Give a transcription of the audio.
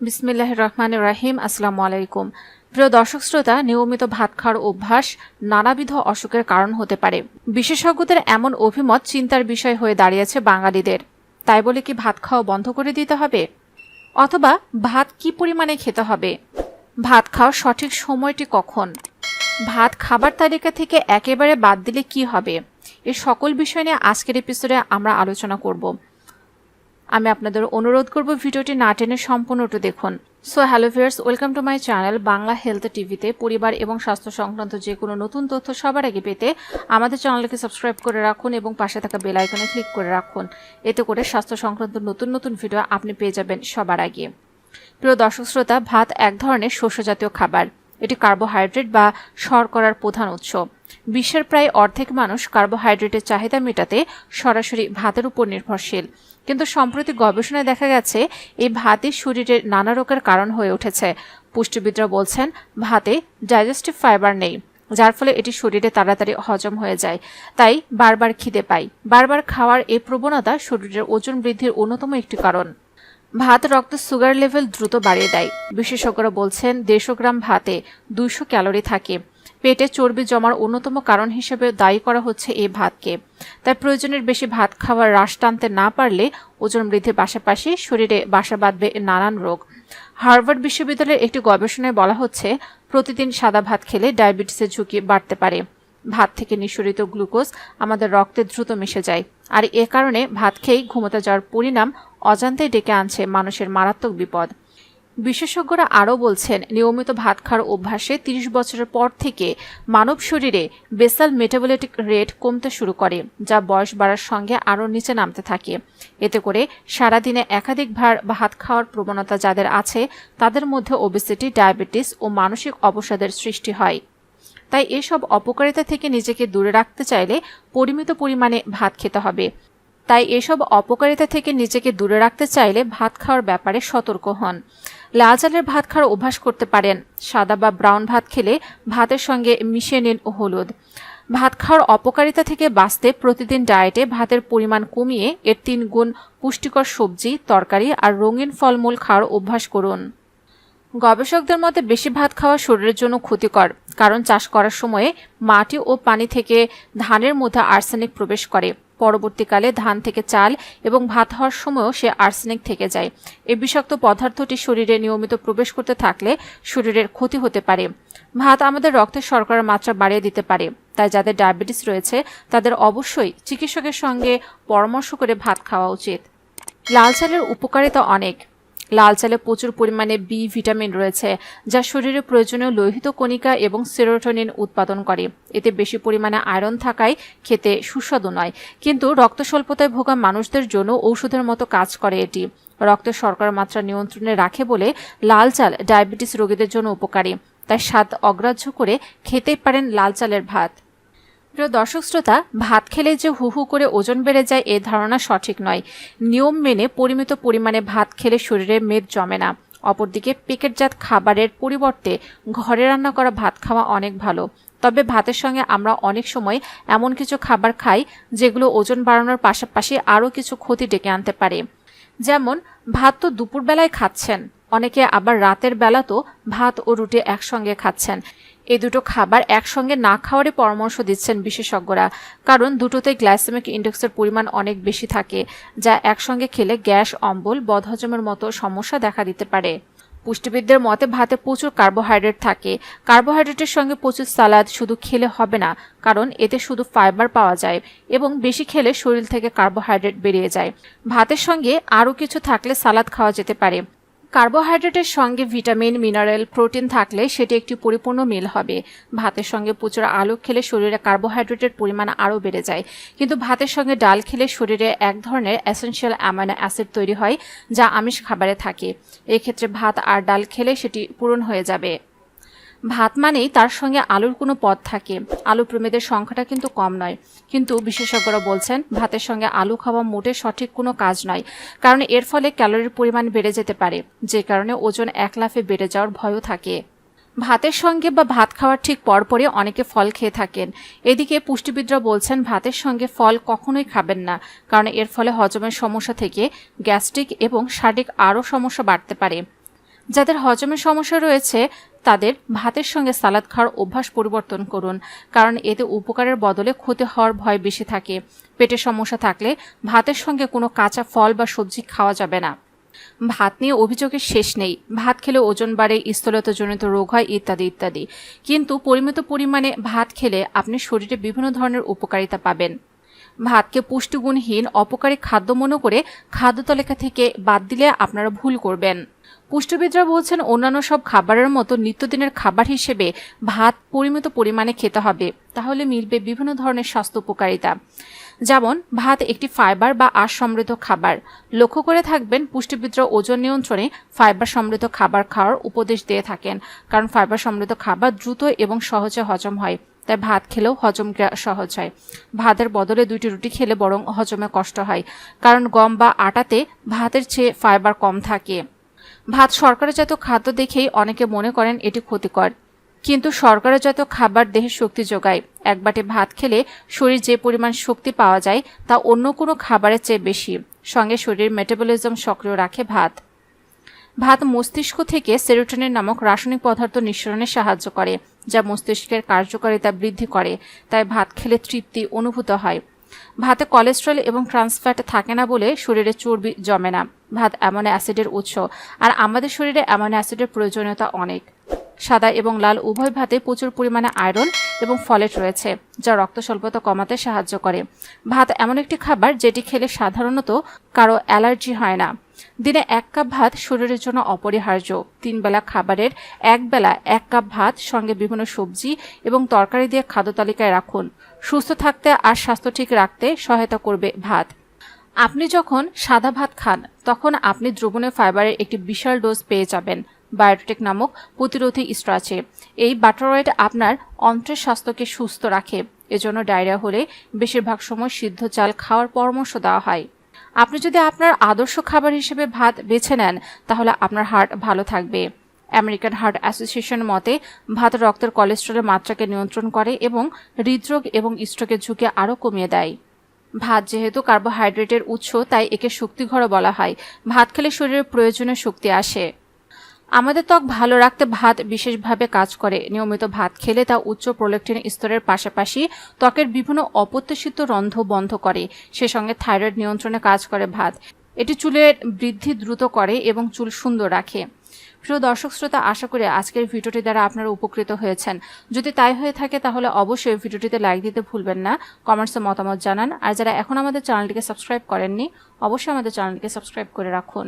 বিসমিল্লাহ রহমান রাহিম, আসসালামু আলাইকুম। প্রিয় দর্শক শ্রোতা, নিয়মিত ভাত খাওয়ার অভ্যাস নানাবিধ অসুখের কারণ হতে পারে। বিশেষজ্ঞদের এমন অভিমত চিন্তার বিষয় হয়ে দাঁড়িয়েছে বাঙালিদের। তাই বলে কি ভাত খাওয়া বন্ধ করে দিতে হবে? অথবা ভাত কি পরিমাণে খেতে হবে? ভাত খাওয়ার সঠিক সময়টি কখন? ভাত খাবার তালিকা থেকে একেবারে বাদ দিলে কি হবে? এ সকল বিষয় নিয়ে আজকের এপিসোডে আমরা আলোচনা করব। আমি আপনাদের অনুরোধ করব ভিডিওটি না টেনে সম্পূর্ণটা দেখুন। So hello viewers welcome to my channel Bangla health টিভিতে পরিবার এবং স্বাস্থ্য সংক্রান্ত যে কোনো নতুন তথ্য সবার আগে পেতে আমাদের চ্যানেলকে সাবস্ক্রাইব করে রাখুন এবং পাশে থাকা বেল আইকনে ক্লিক করে রাখুন। এতে করে স্বাস্থ্য সংক্রান্ত নতুন নতুন ভিডিও আপনি পেয়ে যাবেন সবার আগে। প্রিয় দর্শক শ্রোতা, ভাত এক ধরনের শস্য জাতীয় খাবার। এটি কার্বোহাইড্রেট বা শর্করার প্রধান উৎস। বিশ্বের প্রায় অর্ধেক মানুষ কার্বোহাইড্রেটের চাহিদা মেটাতে সরাসরি ভাতের উপর নির্ভরশীল। কিন্তু সম্প্রতি গবেষণায় দেখা গেছে, এই ভাতই শরীরের নানা রোগের কারণ হয়ে উঠেছে। পুষ্টিবিদরা বলছেন, ভাতে ডাইজেস্টিভ ফাইবার নেই, যার ফলে এটি শরীরে তাড়াতাড়ি হজম হয়ে যায়। তাই বারবার খিদে পাই। বারবার খাওয়ার এই প্রবণতা শরীরের ওজন বৃদ্ধির অন্যতম একটি কারণ। ভাত রক্ত সুগার লেভেল দ্রুত বাড়িয়ে দেয়। বিশেষজ্ঞরা বলছেন, দেড়শো গ্রাম ভাতে দুইশো ক্যালোরি থাকে। পেটে চর্বি জমার অন্যতম কারণ হিসেবে দায়ী করা হচ্ছে এই ভাতকে। তাই প্রয়োজনের বেশি ভাত খাওয়ার হ্রাস টানতে না পারলে ওজন বৃদ্ধির পাশাপাশি শরীরে বাসা বাঁধবে নানান রোগ। হার্ভার্ড বিশ্ববিদ্যালয়ের একটি গবেষণায় বলা হচ্ছে, প্রতিদিন সাদা ভাত খেলে ডায়াবেটিসের ঝুঁকি বাড়তে পারে। ভাত থেকে নিঃসরিত গ্লুকোজ আমাদের রক্তে দ্রুত মিশে যায়। আর এ কারণে ভাত খেয়েই ঘুমোতে যাওয়ার পরিণাম অজান্তেই ডেকে আনছে মানুষের মারাত্মক বিপদ। বিশেষজ্ঞরা আরও বলছেন, নিয়মিত ভাত খাওয়ার অভ্যাসে ৩০ বছরের পর থেকে মানব শরীরে বেসাল মেটাবলিটিক রেট কমতে শুরু করে, যা বয়স বাড়ার সঙ্গে আরও নিচে নামতে থাকে। এতে করে সারাদিনে একাধিক ভার ভাত খাওয়ার প্রবণতা যাদের আছে, তাদের মধ্যে ওবেসিটি ডায়াবেটিস ও মানসিক অবসাদের সৃষ্টি হয়। তাই এসব অপকারিতা থেকে নিজেকে দূরে রাখতে চাইলে পরিমিত পরিমাণে ভাত খেতে হবে। তাই এসব অপকারিতা থেকে নিজেকে দূরে রাখতে চাইলে ভাত খাওয়ার ব্যাপারে সতর্ক হন। লাল চালের ভাত খাওয়ার অভ্যাস করতে পারেন। সাদা বা ব্রাউন ভাত খেলে ভাতের সঙ্গে মিশিয়ে নিন হলুদ। ভাত খাওয়ার অপকারিতা থেকে বাঁচতে প্রতিদিন ডায়েটে ভাতের পরিমাণ কমিয়ে এর তিন গুণ পুষ্টিকর সবজি, তরকারি আর রঙিন ফলমূল খাওয়ার অভ্যাস করুন। গবেষকদের মতে বেশি ভাত খাওয়া শরীরের জন্য ক্ষতিকর, কারণ চাষ করার সময়ে মাটি ও পানি থেকে ধানের মধ্যে আর্সেনিক প্রবেশ করে। পরবর্তীকালে ধান থেকে চাল এবং ভাত হওয়ার সময়ও সে আর্সেনিক থেকে যায়। এই বিষাক্ত পদার্থটি শরীরে নিয়মিত প্রবেশ করতে থাকলে শরীরের ক্ষতি হতে পারে। ভাত আমাদের রক্তের শর্করার মাত্রা বাড়িয়ে দিতে পারে। তাই যাদের ডায়াবেটিস রয়েছে, তাদের অবশ্যই চিকিৎসকের সঙ্গে পরামর্শ করে ভাত খাওয়া উচিত। লাল চালের উপকারিতা অনেক। লাল চালে প্রচুর পরিমাণে বি ভিটামিন রয়েছে, যা শরীরে প্রয়োজনীয় লোহিত কণিকা এবং সেরোটোনিন উৎপাদন করে। এতে বেশি পরিমাণে আয়রন থাকায় খেতে সুস্বাদু নয়। কিন্তু রক্ত স্বল্পতায় ভোগা মানুষদের জন্য ঔষধের মতো কাজ করে এটি। রক্তের শর্করার মাত্রা নিয়ন্ত্রণে রাখে বলে লাল চাল ডায়াবেটিস রোগীদের জন্য উপকারী। তাই স্বাদ অগ্রাহ্য করে খেতেই পারেন লাল চালের ভাত। প্রিয় দর্শক শ্রোতা, ভাত খেলে যে হু হু করে ওজন বেড়ে যায়, এ ধারণা সঠিক নয়। নিয়ম মেনে পরিমিত পরিমাণে ভাত খেলে শরীরে মেদ জমে না। অপরদিকে প্যাকেটজাত খাবারের পরিবর্তে ঘরে রান্না করা ভাত খাওয়া অনেক ভালো। তবে ভাতের সঙ্গে আমরা অনেক সময় এমন কিছু খাবার খাই, যেগুলো ওজন বাড়ানোর পাশাপাশি আরও কিছু ক্ষতি ডেকে আনতে পারে। যেমন, ভাত তো দুপুরবেলায় খাচ্ছেন, অনেকে আবার রাতের বেলা তো ভাত ও রুটি একসঙ্গে খাচ্ছেন। এই দুটো খাবার একসঙ্গে না খাওয়ারই পরামর্শ দিচ্ছেন বিশেষজ্ঞরা। কারণ দুটোতে গ্লাইসেমিক ইন্ডেক্সের পরিমাণ অনেক বেশি থাকে, যা একসঙ্গে খেলে গ্যাস, অম্বল, বদহজমের মতো সমস্যা দেখা দিতে পারে। পুষ্টিবিদদের মতে, ভাতে প্রচুর কার্বোহাইড্রেট থাকে। কার্বোহাইড্রেটের সঙ্গে প্রচুর সালাদ শুধু খেলে হবে না, কারণ এতে শুধু ফাইবার পাওয়া যায় এবং বেশি খেলে শরীর থেকে কার্বোহাইড্রেট বেরিয়ে যায়। ভাতের সঙ্গে আরও কিছু থাকলে সালাদ খাওয়া যেতে পারে। কার্বোহাইড্রেটের সঙ্গে ভিটামিন, মিনারেল, প্রোটিন থাকলে সেটি একটি পরিপূর্ণ মিল হবে। ভাতের সঙ্গে প্রচুর আলু খেলে শরীরে কার্বোহাইড্রেটের পরিমাণ আরও বেড়ে যায়। কিন্তু ভাতের সঙ্গে ডাল খেলে শরীরে এক ধরনের অ্যাসেন্সিয়াল অ্যামাইনো অ্যাসিড তৈরি হয়, যা আমিষ খাবারে থাকে। এক্ষেত্রে ভাত আর ডাল খেলে সেটি পূরণ হয়ে যাবে। ভাত মানেই তার সঙ্গে আলুর কোনো পদ থাকে। আলু প্রেমীদের সংখ্যাটা কিন্তু কম নয়। কিন্তু বিশেষজ্ঞরা বলছেন, ভাতের সঙ্গে আলু খাওয়া মোটে সঠিক কোনো কাজ নয়। কারণ এর ফলে ক্যালোরির পরিমাণ বেড়ে যেতে পারে। যে কারণে ওজন এক লাফে বেড়ে যাওয়ার ভয়ও থাকে। ভাতের সঙ্গে বা ভাত খাওয়ার ঠিক পরপরই অনেকে ফল খেয়ে থাকেন। এদিকে পুষ্টিবিদরা বলছেন, ভাতের সঙ্গে ফল কখনোই খাবেন না। কারণ এর ফলে হজমের সমস্যা থেকে গ্যাস্ট্রিক এবং শারীরিক আরও সমস্যা বাড়তে পারে। যাদের হজমের সমস্যা রয়েছে তাদের ভাতের সঙ্গে সালাদ খাওয়ার অভ্যাস পরিবর্তন করুন, কারণ এতে উপকারের বদলে ক্ষতি হওয়ার ভয় বেশি থাকে। পেটের সমস্যা থাকলে ভাতের সঙ্গে কোনো কাঁচা ফল বা সবজি খাওয়া যাবে না। ভাত নিয়ে অভিযোগের শেষ নেই। ভাত খেলে ওজন বাড়ে, স্থূলতাজনিত রোগ হয়, ইত্যাদি ইত্যাদি। কিন্তু পরিমিত পরিমাণে ভাত খেলে আপনি শরীরে বিভিন্ন ধরনের উপকারিতা পাবেন। ভাতকে পুষ্টিগুণহীন, অপকারী খাদ্য মনে করে খাদ্য তালিকা থেকে বাদ দিলে আপনারা ভুল করবেন। পুষ্টিবিদরা বলছেন অন্যান্য সব খাবারের মতো নিত্যদিনের খাবার হিসেবে ভাত পরিমিত পরিমাণে খেতে হবে। তাহলে মিলবে বিভিন্ন ধরনের স্বাস্থ্য উপকারিতা। যেমন, ভাত একটি ফাইবার বা আঁশ সমৃদ্ধ খাবার। লক্ষ্য করে থাকবেন, পুষ্টিবিদরা ওজন নিয়ন্ত্রণে ফাইবার সমৃদ্ধ খাবার খাওয়ার উপদেশ দিয়ে থাকেন। কারণ ফাইবার সমৃদ্ধ খাবার দ্রুত এবং সহজে হজম হয়। তাই ভাত খেলেও হজম সহজ হয়। ভাতের বদলে দুইটি রুটি খেলে বরং হজমে কষ্ট হয়। কারণ গম বা আটাতে ভাতের চেয়ে ফাইবার কম থাকে। ভাত শর্করাজাত খাদ্য দেখেই অনেকে মনে করেন এটি ক্ষতিকর। কিন্তু শর্করাজাত খাবার দেহে শক্তি যোগায়। এক বাটি ভাত খেলে শরীর যে পরিমাণ শক্তি পাওয়া যায়, তা অন্য কোনো খাবারের চেয়ে বেশি। সঙ্গে শরীর মেটাবলিজম সক্রিয় রাখে ভাত। ভাত মস্তিষ্ক থেকে সেরোটোনিন নামক রাসায়নিক পদার্থ নিঃসরণে সাহায্য করে, যা মস্তিষ্কের কার্যকারিতা বৃদ্ধি করে। তাই ভাত খেলে তৃপ্তি অনুভূত হয়। ভাতে কোলেস্ট্রল এবং ট্রান্সফ্যাট থাকে না বলে শরীরে চর্বি জমে না। ভাত অ্যামোনো অ্যাসিডের উৎস। আর আমাদের শরীরে অ্যামোনো অ্যাসিডের প্রয়োজনীয়তা অনেক। সাদা এবং লাল উভয় ভাতে প্রচুর পরিমাণে আয়রন এবং ফলেট রয়েছে, যা রক্ত স্বল্পতা কমাতে সাহায্য করে। ভাত এমন একটি খাবার যেটি খেলে সাধারণত কারও অ্যালার্জি হয় না। দিনে এক কাপ ভাত শরীরের জন্য অপরিহার্য। তিন বেলা খাবারের এক বেলা এক কাপ ভাত সঙ্গে বিভিন্ন সবজি এবং তরকারি দিয়ে খাদ্য তালিকায় রাখুন। সুস্থ থাকতে আর স্বাস্থ্য ঠিক রাখতে সহায়তা করবে ভাত। আপনি যখন সাদা ভাত খান, তখন আপনি দ্রবণে ফাইবারের একটি বিশাল ডোজ পেয়ে যাবেন। বায়োটিক নামক প্রতিরোধী ইস্ট আছে। এই বাটারয়েড আপনার অন্ত্রের স্বাস্থ্যকে সুস্থ রাখে। এজন্য ডায়রিয়া হলে বেশিরভাগ সময় সিদ্ধ চাল খাওয়ার পরামর্শ দেওয়া হয়। আপনি যদি আপনার আদর্শ খাবার হিসেবে ভাত বেছে নেন, তাহলে আপনার হার্ট ভালো থাকবে। আমেরিকান হার্ট অ্যাসোসিয়েশন মতে, ভাত রক্তের কোলেস্ট্রলের মাত্রাকে নিয়ন্ত্রণ করে এবং হৃদরোগ এবং স্ট্রোকের ঝুঁকি আরও কমিয়ে দেয়। ভাত যেহেতু কার্বোহাইড্রেটের উৎস, তাই একে শক্তিঘরও বলা হয়। ভাত খেলে শরীরে প্রয়োজনীয় শক্তি আসে। আমাদের ত্বক ভালো রাখতে ভাত বিশেষভাবে কাজ করে। নিয়মিত ভাত খেলে তা উচ্চ প্রোলেকটিন স্তরের পাশাপাশি ত্বকের বিভিন্ন অপ্রত্যাশিত রন্ধ বন্ধ করে। সে সঙ্গে থাইরয়েড নিয়ন্ত্রণে কাজ করে ভাত। এটি চুলের বৃদ্ধি দ্রুত করে এবং চুল সুন্দর রাখে। প্রিয় দর্শক শ্রোতা, আশা করি আজকের ভিডিওটি দ্বারা আপনারা উপকৃত হয়েছেন। যদি তাই হয়ে থাকে তাহলে অবশ্যই ভিডিওটিতে লাইক দিতে ভুলবেন না। কমেন্টসে মতামত জানান। আর যারা এখন আমাদের চ্যানেলটিকে সাবস্ক্রাইব করেননি, অবশ্যই আমাদের চ্যানেলটিকে সাবস্ক্রাইব করে রাখুন।